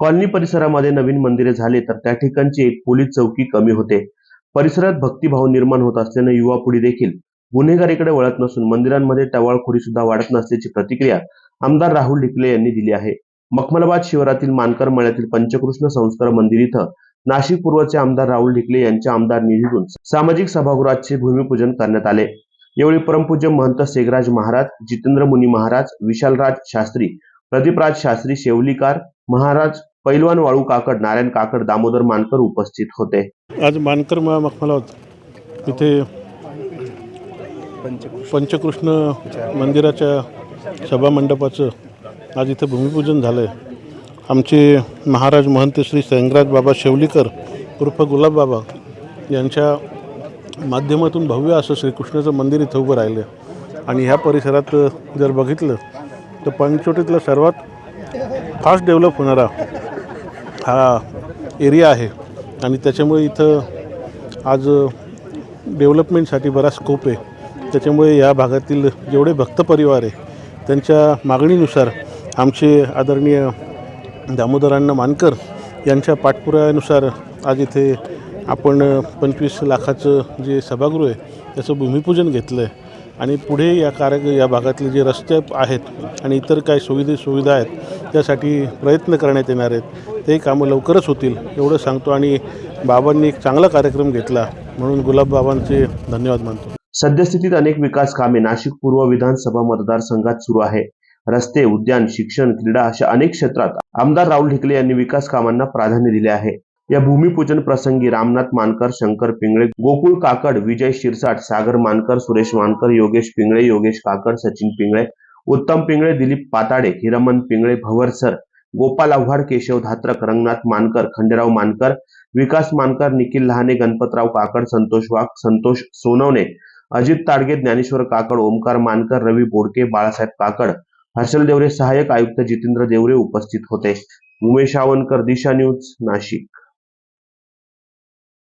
Colony परिसरामध्ये नवीन मंदिरे झाले तर त्या ठिकाणची एक पोलीस चौकी कमी होते. परिसरात भक्तिभाव निर्माण होत असल्याने युवा पिढी देखील गुन्हेगारीकडे वळत नसून मंदिरांमध्ये टवाळखोरी सुद्धा वाढत नसल्याची प्रतिक्रिया आमदार राहुल ढिकले यांनी दिली आहे. मखमलाबाद शिवारातील मानकर मळ्यातील पंचकृष्ण संस्कार मंदिर इथं नाशिक पूर्वचे आमदार राहुल ढिकले यांच्या आमदार निधीतून सामाजिक सभागृहाचे भूमिपूजन करण्यात आले. यावेळी परमपूज्य महंत सेगराज महाराज जितेंद्र मुनी महाराज विशालराज शास्त्री प्रदीपराज शास्त्री शेवलीकार महाराज पैलवान वाळू काकड नारायण काकड दामोदर मानकर उपस्थित होते. आज मानकर मा मखमलावत इथे पंचकृष्ण मंदिराच्या सभामंडपाचं आज इथं भूमिपूजन झालं आहे आमचे महाराज महंत श्री सैंगराज बाबा शेवलीकर उर्फ गुलाब बाबा यांच्या माध्यमातून भव्य असं श्रीकृष्णाचं मंदिर इथं उभं राहिलं आणि ह्या परिसरात जर बघितलं तर पंचवटीतला सर्वात फास्ट डेव्हलप होणारा हा एरिया आहे. आणि त्याच्यामुळे इथं आज डेव्हलपमेंटसाठी बराच स्कोप आहे. त्याच्यामुळे या भागातील जेवढे भक्त परिवार आहे त्यांच्या मागणीनुसार आमचे आदरणीय दामोदरांना मानकर यांच्या पाठपुराव्यानुसार आज इथे आपण पंचवीस लाखाचं जे सभागृह आहे त्याचं भूमिपूजन घेतलं आहे आणि पुढे या कार्य या भागातले जे रस्ते आहेत आणि इतर काही सुविधे सुविधा आहेत त्यासाठी प्रयत्न करण्यात येणार आहेत. ते कामं लवकरच होतील एवढं सांगतो. आणि बाबांनी एक चांगला कार्यक्रम घेतला म्हणून गुलाब बाबांचे धन्यवाद मानतो. सद्यस्थितीत अनेक विकास कामे नाशिक पूर्व विधानसभा मतदारसंघात सुरू आहे. रस्ते उद्यान शिक्षण क्रीडा अशा अनेक क्षेत्रात आमदार राहुल ढिकले यांनी विकास कामांना प्राधान्य दिले आहे. या भूमिपूजन प्रसंगी रामनाथ मानकर शंकर पिंगळे गोकुळ काकड विजय शिरसाट सागर मानकर सुरेश मानकर योगेश पिंगळे योगेश काकड सचिन पिंगळे उत्तम पिंगळे दिलीप पाताडे हिरमन पिंगळे भवरसर गोपाल आव्हाड केशव धात्रक रंगनाथ मानकर खंडेराव मानकर विकास मानकर निखिल लहाने गणपतराव काकड संतोष वाघ संतोष सोनवणे अजित ताडगे ज्ञानेश्वर काकड ओमकार मानकर रवी बोडके बाळासाहेब काकड हर्षल देवरे सहाय्यक आयुक्त जितेंद्र देवरे उपस्थित होते. उमेश आवनकर दिशा न्यूज नाशिक.